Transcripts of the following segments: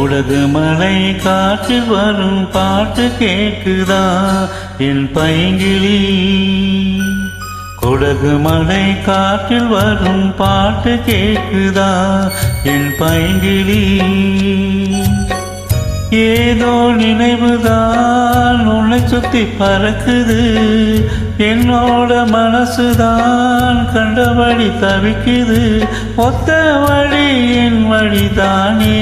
உலகு மலை காற்று வரும் பாட்டு கேட்குதா என் பைங்கிளி கொடகு மலை காற்றில் வரும் பாட்டு கேக்குதா? என் பைங்கிளி ஏதோ நினைவுதான் உன்னை சுத்தி பறக்குது. என்னோட மனசுதான் கண்டபடி தவிக்குது. ஒத்த வழி என் வழிதானே.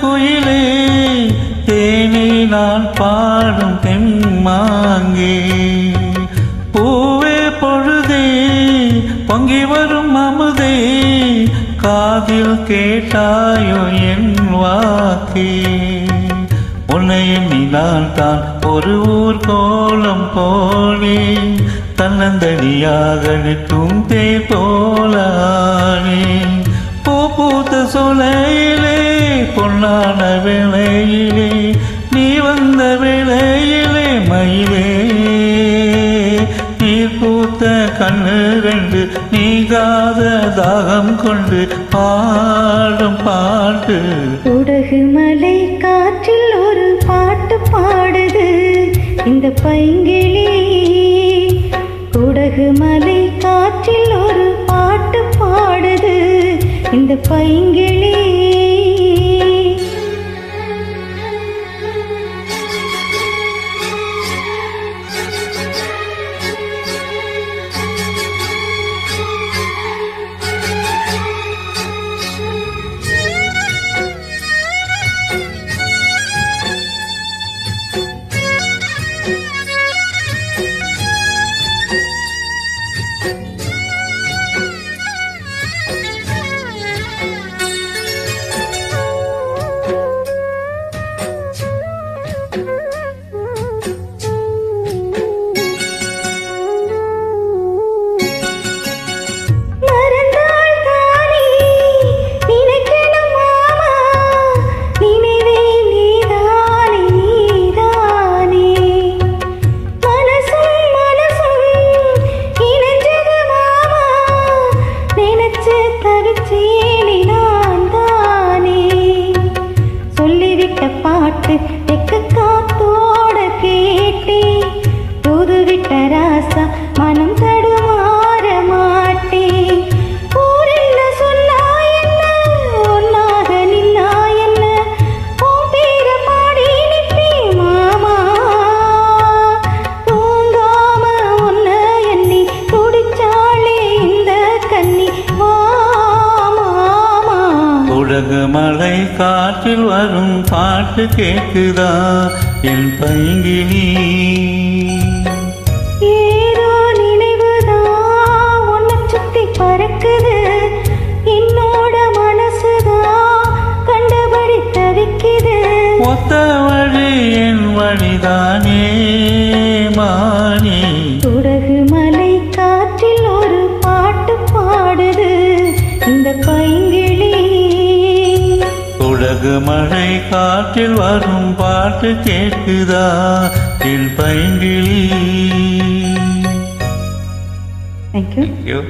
குயிலே தேனி நான் பாடும் தெம்மாங்கே பூவே பொழுதே பொங்கி வரும் அமுதே காதில் கேட்டாயோ என் வாக்கே. உன்னை எண்ணினால் தான் ஒரு ஊர் கோலம் போலே தன்னந்தனியாக நிற்கும் தேர் போலானே. பூ பூத்த சொலையிலே பொன்னான வேளையிலே நீ வந்த வேளையிலே மயிலே. நீர் பூத்த கண்ணு ரெண்டு நீங்காத தாகம் கொண்டு பாடும் பாட்டு. உடகு மலை காற்றில் ஒரு பாட்டு பாடுது. இந்த பைங்கிளி உடகு மலை காற்றில் ஒரு பாட்டு பாடுது. இந்த பைங்கிளி நினைச்சு நான் தானே சொல்லிவிட்ட பாட்டு என்னோட மனசுதான் கண்டபடி தவிக்குது ஒத்த வழி என் வழிதானே? உலகு மழை காற்றில் வரும் பாட்டு கேட்குதா? என் பைங்கிளி தேங்க்யூ Thank you.